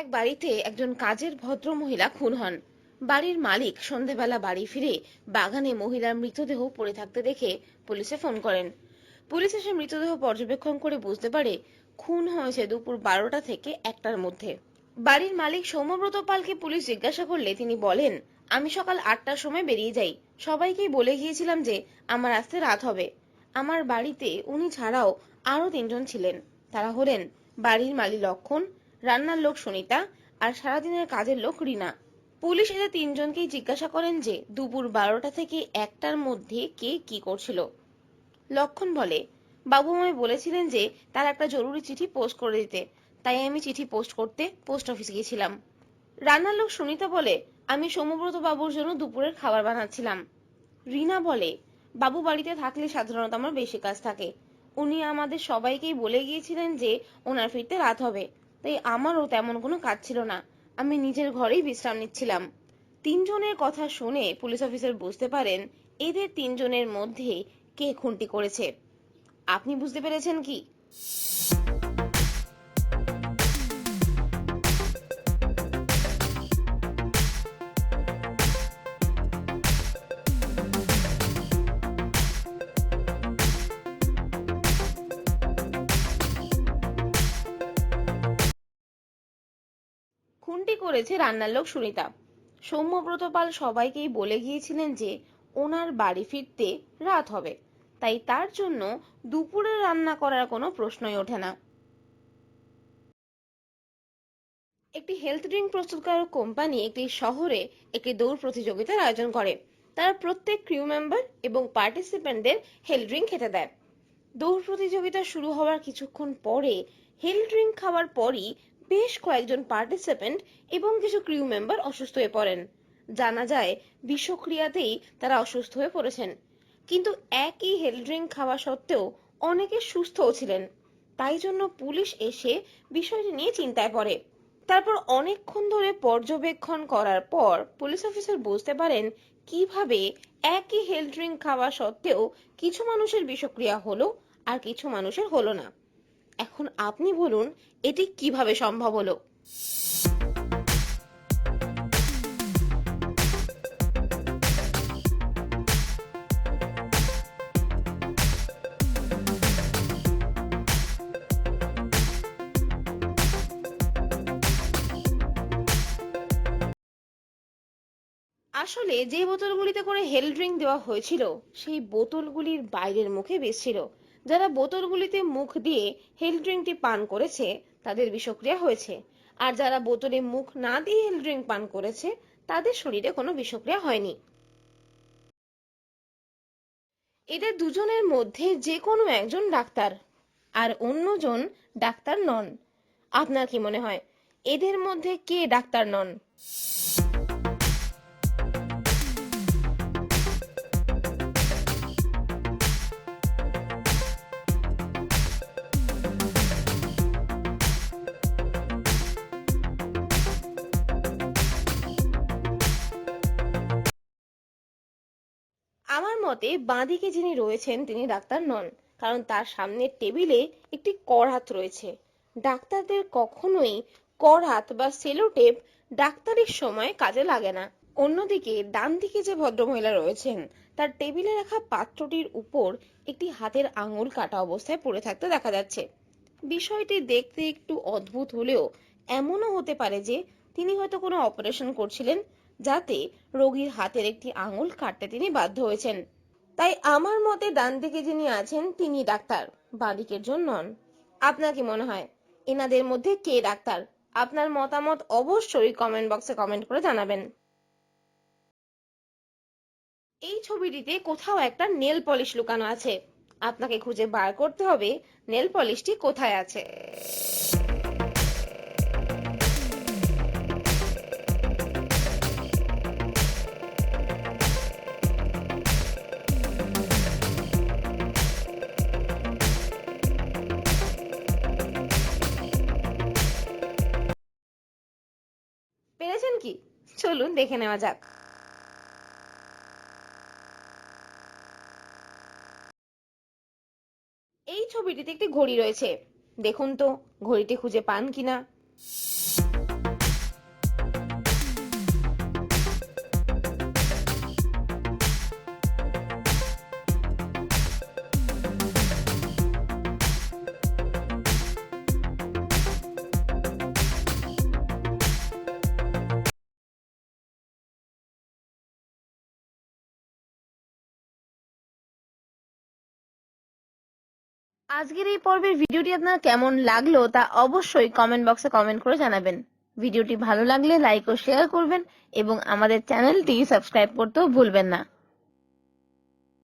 এক বাড়িতে একজন কাজের ভদ্র মহিলা খুন হন। বাড়ির মালিক সন্ধেবেলা বাড়ি ফিরে বাগানে মহিলার মৃতদেহ পড়ে থাকতে দেখে পুলিশে ফোন করেন। পুলিশ এসে মৃতদেহ পর্যবেক্ষণ করে বুঝতে পারে খুন হয়েছে দুপুর বারোটা থেকে একটার মধ্যে। বাড়ির মালিক সৌম্যব্রত পালকে পুলিশ জিজ্ঞাসা করলে তিনি বলেন, আমি সকাল আটটার সময় বেরিয়ে যাই। সবাইকেই বলে গিয়েছিলাম যে আমার আসতে রাত হবে। আমার বাড়িতে উনি ছাড়াও আরও তিনজন ছিলেন। তারা হলেন বাড়ির মালি লক্ষণ রান্নার লোক সুনিতা আর সারাদিনের কাজের লোক রিনা। পুলিশ এদের তিনজনকেই জিজ্ঞাসা করেন যে, দুপুর বারোটা থেকে একটার মধ্যে কে কি করছিল। লক্ষণ বলে, বাবু আমায় বলেছিলেন যে, তার একটা জরুরি চিঠি পোস্ট করে দিতে। তাই আমি চিঠি পোস্ট করতে পোস্ট অফিসে গিয়েছিলাম। রান্নার লোক সুনিতা বলে, আমি সৌম্যব্রত বাবুর জন্য দুপুরের খাবার বানাচ্ছিলাম। রিনা বলে, বাবু বাড়িতে থাকলে সাধারণত আমার বেশি কাজ থাকে। উনি আমাদের সবাইকেই বলে গিয়েছিলেন যে, ওনার ফিরতে রাত হবে। তাই আমারও তেমন কোনো কাজ ছিল না। আমি নিজের ঘরেই বিশ্রাম নিচ্ছিলাম। তিনজনের কথা শুনে পুলিশ অফিসার বুঝতে পারেন এদের তিনজনের মধ্যে কে খুনটি করেছে। আপনি বুঝতে পেরেছেন কি? খুনটি করেছে রান্নার লোক সুনিতা। সৌম্যব্রত পাল সবাইকেই বলে গিয়েছিলেন যে, ওনার বাড়ি ফিরতে রাত হবে। তাই তার জন্য দুপুরে রান্না করার কোনো প্রশ্নই ওঠে না। একটি হেলথ ড্রিঙ্ক প্রস্তুতকারক কোম্পানি একটি শহরে একটি দৌড় প্রতিযোগিতার আয়োজন করে। তারা প্রত্যেক ক্রিউ মেম্বার এবং পার্টিসিপেন্টদের হেলথ ড্রিঙ্ক খেতে দেয়। দৌড় প্রতিযোগিতা শুরু হওয়ার কিছুক্ষণ পরে হেলথ ড্রিঙ্ক খাওয়ার পরই বেশ কয়েকজন পার্টিসিপেন্ট এবং কিছু ক্রিউ মেম্বার অসুস্থ হয়ে পড়েন। জানা যায়, বিষক্রিয়াতেই তারা অসুস্থ হয়ে পড়েছেন। কিন্তু একই হেলথ ড্রিঙ্ক খাওয়া সত্ত্বেও অনেকে সুস্থও ছিলেন। তাই জন্য পুলিশ এসে বিষয়টি নিয়ে চিন্তায় পড়ে। তারপর অনেকক্ষণ ধরে পর্যবেক্ষণ করার পর পুলিশ অফিসার বুঝতে পারেন কীভাবে একই হেলথ ড্রিঙ্ক খাওয়া সত্ত্বেও কিছু মানুষের বিষক্রিয়া হলো আর কিছু মানুষের হলো না। এখন আপনি বলুন, এটি কীভাবে সম্ভব হলো? আসলে যে বোতলগুলিতে করে হেল ড্রিঙ্ক দেওয়া হয়েছিল, সেই বোতলগুলির বাইরের মুখে বেশছিল যারা বোতলগুলিতে মুখ দিয়ে হেল ড্রিঙ্কটি পান করেছে, তাদের বিষক্রিয়া হয়েছে। আর যারা বোতলে মুখ না দিয়ে হেল ড্রিঙ্ক পান করেছে, তাদের শরীরে কোনো বিষক্রিয়া হয়নি। এদের দুজনের মধ্যে যে কোনো একজন ডাক্তার আর অন্যজন ডাক্তার নন। আপনার কি মনে হয়, এদের মধ্যে কে ডাক্তার নন? মতে বাঁদিকে যিনি রয়েছেন, তিনি ডাক্তার নন, কারণ তার সামনের টেবিলে একটি করহাত রয়েছে। ডাক্তারদের কখনোই করহাত বা সেলোটেপ ডাক্তারির সময় কাজে লাগে না। অন্যদিকে ডান দিকে যে ভদ্রমহিলা রয়েছেন, তার টেবিলে রাখা পাত্রটির উপর একটি হাতের আঙুল কাটা অবস্থায় পড়ে থাকতে দেখা যাচ্ছে। বিষয়টি দেখতে একটু অদ্ভুত হলেও এমনও হতে পারে যে তিনি হয়তো কোনো অপারেশন করছিলেন যাতে রোগীর হাতের একটি আঙুল কাটতে তিনি বাধ্য হয়েছেন। তাই আমার মতে ডান দিকে যিনি আছেন, তিনি ডাক্তার। বাঁদিকের জন্য নন। আপনার কি মনে হয়? এনাদের মধ্যে কে ডাক্তার? আপনার মতামত অবশ্যই কমেন্ট বক্সে কমেন্ট করে জানাবেন। এই ছবিটিতে কোথাও একটা নেল পলিশ লুকানো আছে। আপনাকে খুঁজে বার করতে হবে, নেল পলিশটি কোথায় আছে? পেরেছেন কি? চলুন দেখে নেওয়া যাক। এই ছবিটিতে একটি ঘড়ি রয়েছে। দেখুন তো, ঘড়িটি খুঁজে পান কিনা। আজকের এই পর্বের ভিডিওটি আপনার কেমন লাগল তা অবশ্যই কমেন্ট বক্সে কমেন্ট করে জানাবেন। ভিডিওটি ভালো লাগলে লাইক ও শেয়ার করবেন এবং আমাদের চ্যানেলটি সাবস্ক্রাইব করতেও ভুলবেন না।